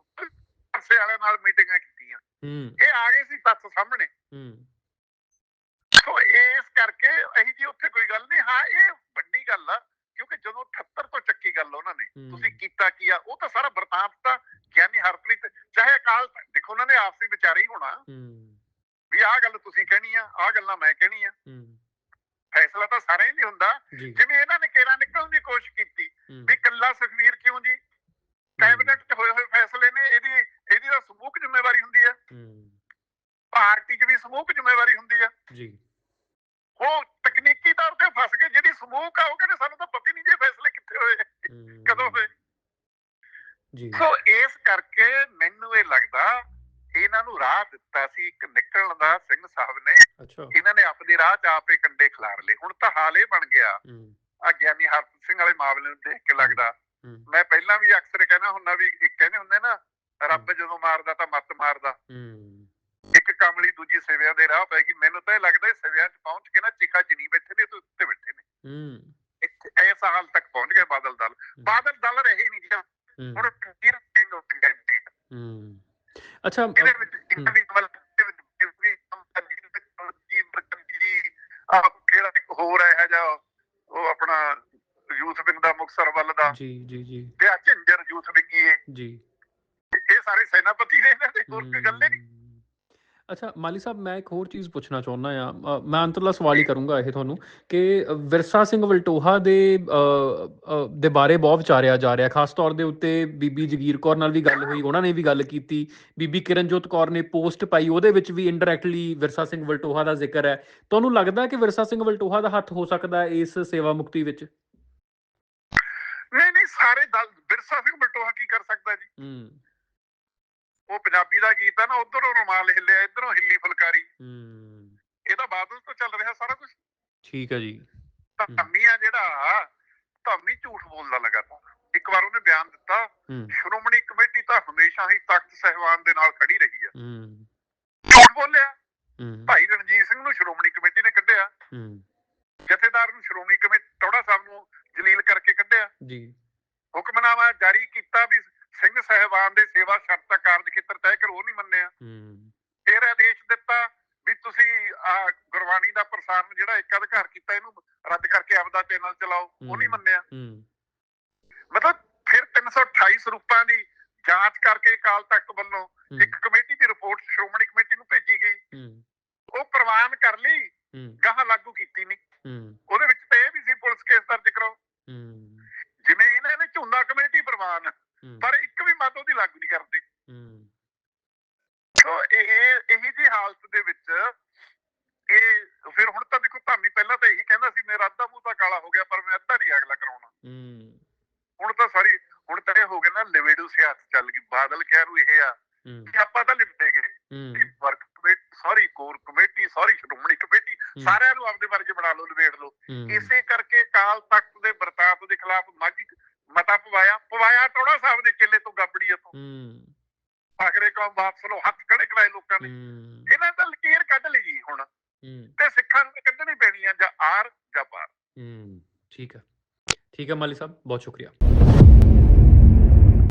ਪਾਸੇ ਵਾਲਿਆਂ ਨਾਲ ਮੀਟਿੰਗਾਂ ਕੀਤੀਆਂ। ਇਹ ਆ ਗਏ ਸੀ ਤੱਥ ਸਾਹਮਣੇ। ਸੋ ਇਸ ਕਰਕੇ ਅਹੀ ਜੀ ਉੱਥੇ ਕੋਈ ਗੱਲ ਨਹੀਂ ਹਾਂ ਇਹ ਵੱਡੀ ਗੱਲ ਆ ਕਿਉਂਕਿ ਜਦੋਂ 78 ਤੋਂ ਚੱਕੀ ਗੱਲ ਉਹਨਾਂ ਨੇ। ਤੁਸੀਂ ਕੀਤਾ ਕੀ ਆ ਉਹ ਤਾਂ ਸਾਰਾ ਵਰਤਾਂਤ ਤਾਂ ਗਿਆਨੀ ਹਰਪ੍ਰੀਤ ਚਾਹੇ ਅਕਾਲ ਦੇਖੋ ਉਹਨਾਂ ਨੇ ਆਪਸੀ ਵਿਚਾਰੇ ਹੀ ਹੋਣਾ। ਵੀ ਆਹ ਗੱਲ ਤੁਸੀਂ ਕਹਿਣੀ ਆ ਆਹ ਗੱਲਾਂ ਮੈਂ ਕਹਿਣੀ ਆ ਫੈਸਲਾ ਤਾਂ ਸਾਰਾ ਹੀ ਨਹੀਂ ਹੁੰਦਾ ਜਿਵੇਂ ਇਹਨਾਂ ਨੇ ਕੇਰਾ ਨਿਕਲਣ ਦੀ ਕੋਸ਼ਿਸ਼ ਕੀਤੀ ਵੀ ਕੱਲਾ ਸੁਖਵੀਰ ਕਿਉਂ ਜੀ? ਕੈਬਨਿਟ 'ਚ ਹੋਏ ਹੋਏ ਫੈਸਲੇ ਨੇ ਇਹਦੀ ਇਹਦੀ ਤਾਂ ਸਮੂਹਕ ਜ਼ਿੰਮੇਵਾਰੀ ਹੁੰਦੀ ਹੂੰ। ਪਾਰਟੀ 'ਚ ਵੀ ਸਮੂਹਕ ਜ਼ਿੰਮੇਵਾਰੀ ਹੁੰਦੀ ਆ। ਜੀ। ਉਹ ਤਕਨੀਕੀ ਤੌਰ ਤੇ ਫਸ ਗਏ ਜਿਹੜੀ ਸਮੂਹਕ ਆ ਉਹ ਕਹਿੰਦੇ ਸਾਨੂੰ ਤਾਂ ਪਤਾ ਨਹੀਂ ਜੇ ਫੈਸਲੇ ਕਿੱਥੇ ਹੋਏ। ਕਦੋਂ ਹੋਏ। ਜੀ। ਸੋ ਇਸ ਕਰਕੇ ਮੈਨੂੰ ਇਹ ਲੱਗਦਾ ਇਹਨਾਂ ਨੂੰ ਰਾਹ ਦਿੱਤਾ ਸੀ ਇੱਕ ਨਿਕਲਣ ਦਾ ਸਿੰਘ ਸਾਹਿਬ ਨੇ। ਇਹਨਾਂ ਨੇ ਆਪਣੀ ਰਾਹ 'ਚ ਆਪੇ ਕੰਡੇ ਖਿਲਾਰ ਲਏ। ਹੁਣ ਤਾਂ ਹਾਲ ਇਹ ਬਣ ਗਿਆ। ਆ ਗਿਆਨੀ ਹਰਪ੍ਰੀਤ ਸਿੰਘ ਵਾਲੇ ਮਾਮਲੇ ਨੂੰ ਦੇਖ ਕੇ ਲੱਗਦਾ। ਮੈਂ ਪਹਿਲਾਂ ਵੀ ਅਕਸਰ ਕਹਿਣਾ ਹੁੰਦਾ ਵੀ ਇੱਕ ਕਹਿੰਦੇ ਹੁੰਦੇ ਨਾ ਰੱਬ ਜਦੋਂ ਮਾਰਦਾ ਤਾਂ ਮੱਤ ਮਾਰਦਾ। ਇੱਕ ਕਮਲੀ ਦੂਜੀ ਸਿਵਿਆਂ ਦੇ ਰਾਹ ਪੈ ਗਈ। ਮੈਨੂੰ ਤਾਂ ਇਹ ਲੱਗਦਾ ਇਹ ਸਿਵਿਆਂ 'ਚ ਪਹੁੰਚ ਕੇ ਨਾ ਚਿਖਾ 'ਚ ਨਹੀਂ ਬੈਠੇ ਨੇ ਤੇ ਉੱਤੇ ਬੈਠੇ ਨੇ। ਇਸ ਹਾਲ ਤੱਕ ਪਹੁੰਚ ਗਏ ਬਾਦਲ ਦਲ। ਬਾਦਲ ਦਲ ਰਹੇ ਨਹੀਂ ਜੀ। ਹੁਣ ਫਿਰ ਚੇਂਜ ਹੋ ਗਏ ਨੇ। ਹੂੰ ਅੱਛਾ ਦੇ ਵਿੱਚ ਵੀ ਜੀ ਜੀ ਆ ਕਿਹੜਾ ਇੱਕ ਹੋਰ ਹੈ ਜਾ ਉਹ ਆਪਣਾ ਯੂਥ ਵਿੰਗ ਦਾ ਮੁਕਸਰ ਵੱਲ ਦਾ। ਜੀ ਜੀ ਜੀ। ਤੇ ਆ ਝਿੰਜਰ ਯੂਥ ਵਿੰਗੀ ਇਹ। ਜੀ। ਇਹ ਸਾਰੇ ਸੈਨਾਪਤੀ ਨੇ ਇਹਨਾਂ ਦੇ ਹੋਰ ਕੋਈ ਗੱਲ ਹੀ ਨਹੀਂ। ਅੱਛਾ ਮਾਲੀ ਸਾਹਿਬ ਮੈਂ ਇੱਕ ਹੋਰ ਚੀਜ਼ ਪੁੱਛਣਾ ਚਾਹੁੰਦਾ ਆ ਮੈਂ ਅੰਤਰਲਾ ਸਵਾਲ ਹੀ ਕਰੂੰਗਾ ਇਹ ਤੁਹਾਨੂੰ ਕਿ ਵਿਰਸਾ ਸਿੰਘ ਵਲਟੋਹਾ ਦੇ ਦੇ ਬਾਰੇ ਬਹੁਤ ਵਿਚਾਰਿਆ ਜਾ ਰਿਹਾ। ਖਾਸ ਤੌਰ ਦੇ ਉੱਤੇ ਬੀਬੀ ਜਗੀਰ ਕੌਰ ਨਾਲ ਵੀ ਗੱਲ ਹੋਈ ਉਹਨਾਂ ਨੇ ਵੀ ਗੱਲ ਕੀਤੀ। ਬੀਬੀ ਕਿਰਨਜੋਤ ਕੌਰ ਨੇ ਪੋਸਟ ਪਾਈ ਉਹਦੇ ਵਿੱਚ ਵੀ ਇਨਡਾਇਰੈਕਟਲੀ ਵਿਰਸਾ ਸਿੰਘ ਵਲਟੋਹਾ ਦਾ ਜ਼ਿਕਰ ਹੈ। ਤੁਹਾਨੂੰ ਲੱਗਦਾ ਕਿ ਵਿਰਸਾ ਸਿੰਘ ਵਲਟੋਹਾ ਦਾ ਹੱਥ ਹੋ ਸਕਦਾ ਇਸ ਸੇਵਾ ਮੁਕਤੀ ਵਿੱਚ? ਨਹੀਂ ਨਹੀਂ ਸਾਰੇ ਦਲ ਬਿਰਸਾ ਸਿੰਘ ਬਟੋਹਾ ਕੀ ਕਰ ਸਕਦਾ ਜੀ? ਹੂੰ। ਉਹ ਪੰਜਾਬੀ ਦਾ ਗੀਤ ਹੈ ਨਾ ਉਧਰੋਂ ਰੁਮਾਲ ਹਿੱਲਿਆ ਇਧਰੋਂ ਹਿੱਲੀ ਫੁਲਕਾਰੀ। ਹੂੰ। ਇਹ ਤਾਂ ਬਾਦਲ ਤੋਂ ਚੱਲ ਰਿਹਾ ਸਾਰਾ ਕੁਝ ਠੀਕ ਹੈ ਜੀ। ਧੰਮੀ ਆ ਜਿਹੜਾ ਧੰਮੀ ਝੂਠ ਬੋਲਦਾ ਲਗਾਤਾਰ। ਇੱਕ ਵਾਰ ਉਹਨੇ ਬਿਆਨ ਦਿੱਤਾ ਸ਼੍ਰੋਮਣੀ ਕਮੇਟੀ ਤਾਂ ਹਮੇਸ਼ਾ ਹੀ ਤਖਤ ਸਹਿਬਾਨ ਦੇ ਨਾਲ ਖੜੀ ਰਹੀ ਹੈ ਹੂੰ। ਝੂਠ ਬੋਲਿਆ। ਹੂੰ। ਭਾਈ ਰਣਜੀਤ ਸਿੰਘ ਨੂੰ ਸ਼੍ਰੋਮਣੀ ਕਮੇਟੀ ਨੇ ਕੱਢਿਆ। ਹੂੰ। ਜਥੇਦਾਰ ਨੂੰ ਸ਼੍ਰੋਮਣੀ ਕਮੇਟੀ ਟੌੜਾ ਸਾਹਿਬ ਨੂੰ ਜਲੀਲ ਕਰਕੇ ਕੱਢਿਆ। ਜੀ। ਹੁਕਮਨਾਮਾ ਜਾਰੀ ਕੀਤਾ ਵੀ ਸਿੰਘ ਸਹਿਬਾਨ ਦੇ ਸੇਵਾ ਸ਼ਰਤਾਂ ਕਾਰਜ ਖੇਤਰ ਤੈਅ ਕਰੋ ਉਹ ਨਹੀਂ ਮੰਨਿਆ। ਫਿਰ ਆਦੇਸ਼ ਦਿੱਤਾ ਵੀ ਤੁਸੀਂ ਆ ਗੁਰਬਾਣੀ ਦਾ ਪ੍ਰਸਾਰਣ ਜਿਹੜਾ ਇੱਕ ਅਧਿਕਾਰ ਕੀਤਾ ਇਹਨੂੰ ਰੱਦ ਕਰਕੇ ਆਪਦਾ ਚੈਨਲ ਚਲਾਓ ਉਹ ਨਹੀਂ। ਮੰਨਿਆ। ਮਤਲਬ ਫਿਰ 328 ਸਰੂਪਾਂ ਦੀ ਜਾਂਚ ਕਰਕੇ ਅਕਾਲ ਤਖਤ ਵੱਲੋਂ ਇੱਕ ਕਮੇਟੀ ਦੀ ਰਿਪੋਰਟ ਸ਼੍ਰੋਮਣੀ ਕਮੇਟੀ ਨੂੰ ਭੇਜੀ ਗਈ। ਉਹ ਪ੍ਰਵਾਨ ਕਰ ਲਈ ਗਾਹਾਂ ਲਾਗੂ ਕੀਤੀ ਨਹੀਂ। ਉਹਦੇ ਵਿੱਚ ਤੇ ਇਹ ਵੀ ਸੀ ਪੁਲਿਸ ਕੇਸ ਦਰਜ ਕਰੋ ਜਿਵੇਂ ਇਹਨਾਂ ਨੇ ਝੁੰਦਾ ਕਮੇਟੀ ਪ੍ਰਵਾਨ ਪਰ ਇੱਕ ਵੀ ਮਤ ਉਹਦੀ ਲਾਗੂ ਨਹੀਂ ਕਰਦੇ। ਸੋ ਇਹ ਇਹ- ਜੀ ਹਾਲਤ ਦੇ ਵਿੱਚ ਇਹ ਫਿਰ ਹੁਣ ਤਾਂ ਦੇਖੋ ਧਾਮੀ ਪਹਿਲਾਂ ਤਾਂ ਇਹੀ ਕਹਿੰਦਾ ਸੀ ਮੇਰਾ ਅੱਧਾ ਮੂੰਹ ਤਾਂ ਕਾਲਾ ਹੋ ਗਿਆ ਪਰ ਮੈਂ ਅੱਧਾ ਨਹੀਂ ਅਗਲਾ ਕਰਾਉਣਾ। ਹੁਣ ਤਾਂ ਸਾਰੀ ਹੁਣ ਤਾਂ ਇਹ ਹੋ ਗਿਆ ਨਾ ਲਿਵੇੜੂ ਸਿਆਸਤ ਚੱਲ ਗਈ ਬਾਦਲ ਕਹਿ ਰੂ ਇਹ ਆ ਕਿ ਆਪਾਂ ਤਾਂ ਲਿਪਟੇ ਗਏ। ਹੂੰ। ਵਰਕ ਕਮੇਟੀ ਸਾਰੀ ਕੋਰ ਕਮੇਟੀ ਸਾਰੀ ਸ਼੍ਰੋਮਣੀ ਕਮੇਟੀ ਸਾਰਿਆਂ ਨੂੰ ਆਪਦੇ ਵਰਗੇ ਬਣਾ ਲਓ ਲਵੇੜ ਲਓ। ਇਸੇ ਕਰਕੇ ਕਾਲ ਤਖਤ ਦੇ ਵਰਤਾਪ ਦੇ ਖਿਲਾਫ ਮਾਝੀ ਮਤਾ ਪਵਾਇਆ ਪਵਾਇਆ ਟੋੜਾ ਸਾਹਿਬ ਦੇ ਕਿਲੇ ਤੋਂ ਗਾਬੜੀਏ ਤੋਂ ਹੂੰ, ਕੌਮ ਵਾਪਸ ਲੋ ਹੱਥ ਖੜੇ ਕਰਾਏ ਲੋਕਾਂ ਨੇ ਇਹਨਾਂ ਦਾ ਲਕੀਰ ਕੱਢ ਲਈ ਜੀ ਹੁਣ। ਤੇ ਸਿੱਖਾਂ ਨੂੰ ਕੱਢਣੀ ਪੈਣੀ ਆ ਜਾਂ ਆਰ ਜਾਂ ਪਾਰ ਹੂੰ, ਠੀਕ ਹੈ ਠੀਕ ਹੈ ਮਾਲੀ ਸਾਹਿਬ ਬਹੁਤ ਸ਼ੁਕਰੀਆ।